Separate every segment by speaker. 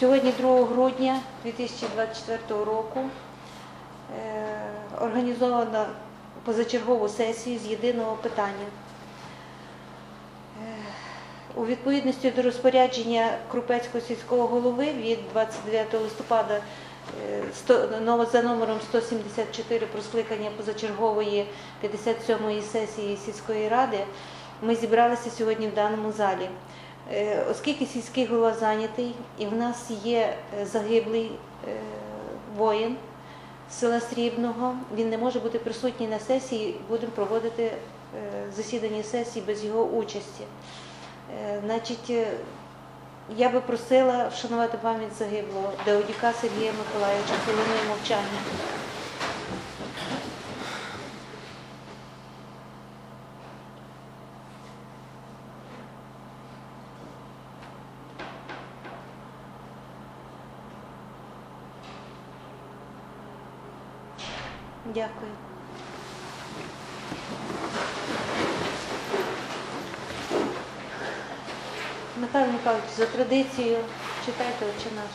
Speaker 1: Сьогодні, 2 грудня 2024 року, е, організовано позачергову сесію з єдиного питання. Е, У відповідності до розпорядження Крупецького сільського голови від 29 листопада е, номер- за номером 174 про скликання позачергової 57-ї сесії сільської ради ми зібралися сьогодні в даному залі. Е, Оскільки сільський голова зайнятий і в нас є е, загиблий е, воїн села Срібного, він не може бути присутній на сесії, будемо проводити засідання сесії без його участі. Значить, я би просила вшанувати пам'ять загиблого Деодюка Сергія Миколаївича хвилиною мовчання. Дякую. Михайло Михайлович, за традицією читайте «Отче наш».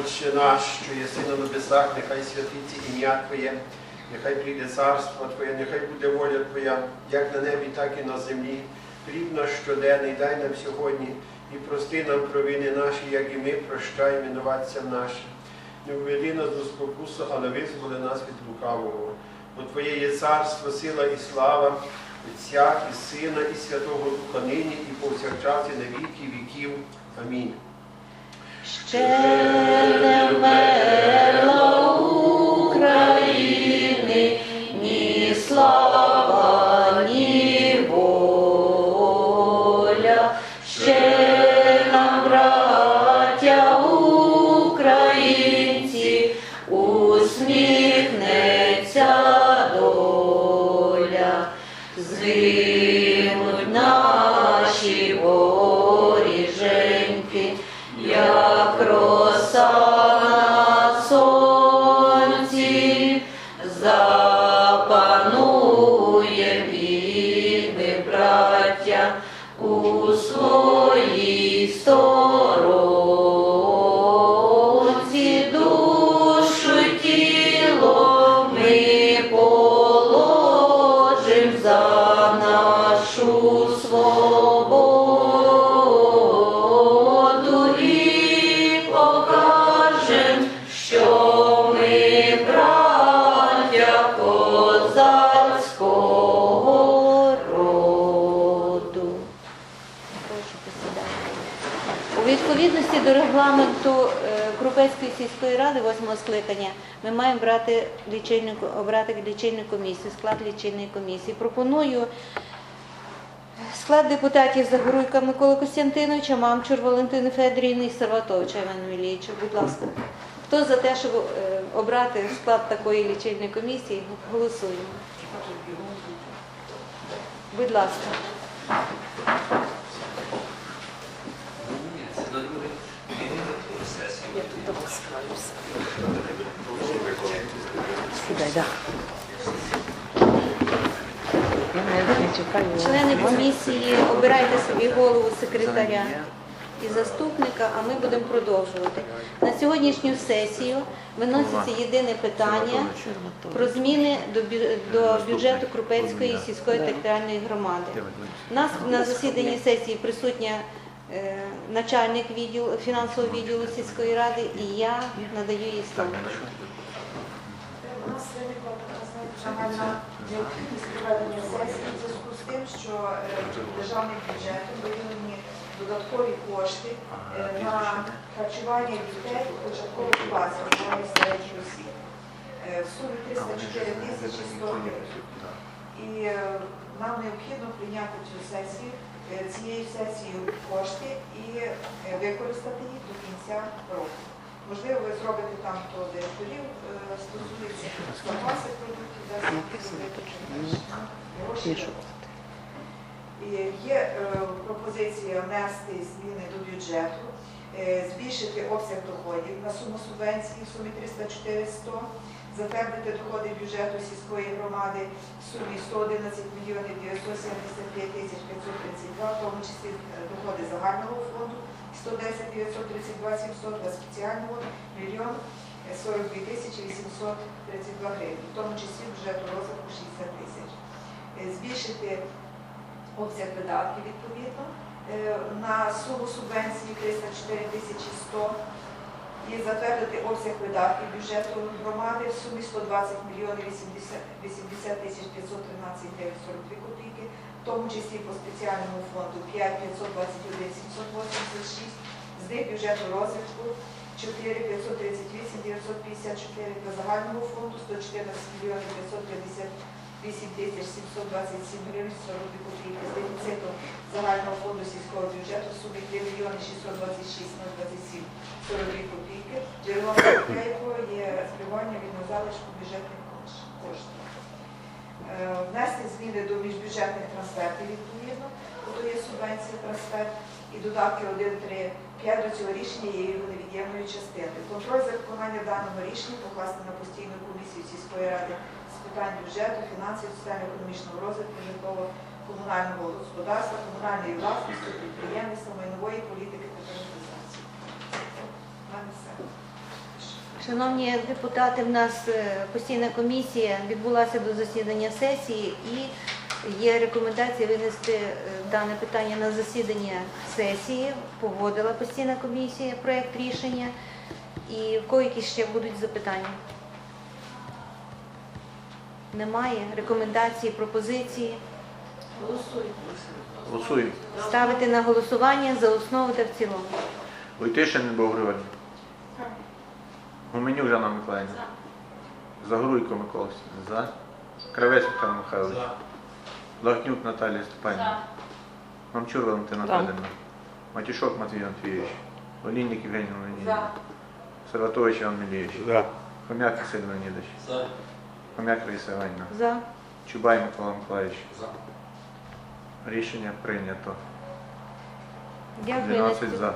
Speaker 2: Отче наш, що єси на небесах, нехай святиться ім'я Твоє, нехай прийде царство Твоє, нехай буде воля Твоя, як на небі, так і на землі. Хліб наш щоденний дай нам сьогодні і прости нам провини наші, як і ми прощаємо винуватцям нашим. Не введи нас до спокусу, але визволи нас від лукавого. Бо Твоє є царство, сила і слава, Отця і Сина, і Святого Духа нині, і повсякчас, і на віки віків. Амінь.
Speaker 1: Ще у своїй сторонці відповідності до регламенту е, Крупецької сільської ради, восьмого скликання, ми маємо брати лічильну, обрати лічильну комісію, склад лічильної комісії. Пропоную склад депутатів Загоруйка Микола Костянтиновича, Мамчур Валентини Федорівни і Сарватовича Івана Мілійовича. Будь ласка. Хто за те, щоб е, обрати склад такої лічильної комісії, голосуємо. Будь ласка.
Speaker 3: Сідай, да.
Speaker 1: Члени комісії, обирайте собі голову секретаря і заступника, а ми будемо продовжувати. На сьогоднішню сесію виноситься єдине питання про зміни до до бюджету Крупецької сільської територіальної громади. У нас на засіданні сесії присутня начальник відділу фінансового відділу сільської ради, і я надаю їй слово.
Speaker 4: У нас виникла така загальна необхідність проведення сесії в зв'язку з тим, що е, державним бюджетом виділені додаткові кошти е, на харчування дітей у початкових класах школи середньої освіти е, в сумі 304 тисячі 100 гривень. І е, нам необхідно прийняти цю сесію, е, цією сесією кошти і е, використати їх до кінця року. Можливо, ви зробите там, хто директорів е, стосується запаси продуктів, де зробити гроші. Є е, пропозиція внести зміни до бюджету, е, збільшити обсяг доходів на суму субвенції в сумі 304 100, затвердити доходи бюджету сільської громади в сумі 111 мільйонів 975 тисяч 532, в тому числі е, доходи загального фонду 110 932 700, для спеціального 1 42 тисячі 832 гривні, в тому числі бюджету розвитку 60 тисяч. Е, Збільшити обсяг видатків відповідно е, на суму субвенції 304 тисячі 100 і затвердити обсяг видатків бюджету громади в сумі 120 мільйонів 80 80 тисяч 513 гривень 42 копійки, в тому числі по спеціальному фонду 5 521 786, з них бюджету розвитку 4 538 954 та загального фонду 114 мільйонів 558 тисяч 727 гривень 42 копійки, з дефіцитом загального фонду сільського бюджету в сумі 3 мільйони 626 027 42 копійки, джерелом якого є спрямування від залишку бюджетних коштів. Е, Внести зміни до міжбюджетних трансфертів відповідно, тобто є субвенція трансфер і додатки 1, 3, 5 до цього рішення є його невід'ємною частиною. Контроль за виконанням даного рішення покласти на постійну комісію сільської ради питань бюджету, фінансів, соціально-економічного розвитку, житлово-комунального господарства, комунальної власності, підприємництва, майнової політики та приватизації.
Speaker 1: Шановні депутати, в нас е, постійна комісія відбулася до засідання сесії і є рекомендація винести е, дане питання на засідання сесії. Погодила постійна комісія проєкт рішення. І в кого ще будуть запитання? Немає рекомендації, пропозиції.
Speaker 5: Голосуємо.
Speaker 1: Ставити на голосування за основу та в цілому.
Speaker 5: Войтишин Бог Григорій. Гуменюк Жанна Миколаївна. Загоруйко Микола За. Кравець Михайло Михайлович. Лохнюк Наталія Степанівна. Мамчур Валентина Федорівна. Матюшок Матвій Анатолійович. Олійник Євгеній Леонідович. Сальватович Іван Мілійович. Хомяк Василь Леонідович. Хомяк Раїса Іванівна.
Speaker 1: За.
Speaker 5: Чубай Микола Миколаївич. За. Рішення прийнято.
Speaker 1: Дякую.
Speaker 5: 12 за.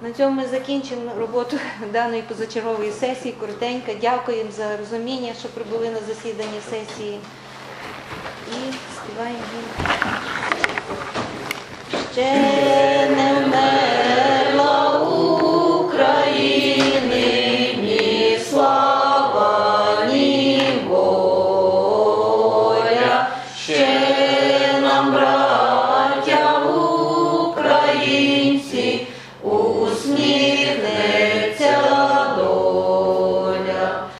Speaker 1: На цьому ми закінчимо роботу даної позачергової сесії. Коротенько. Дякуємо за розуміння, що прибули на засідання сесії. І співаємо. Ще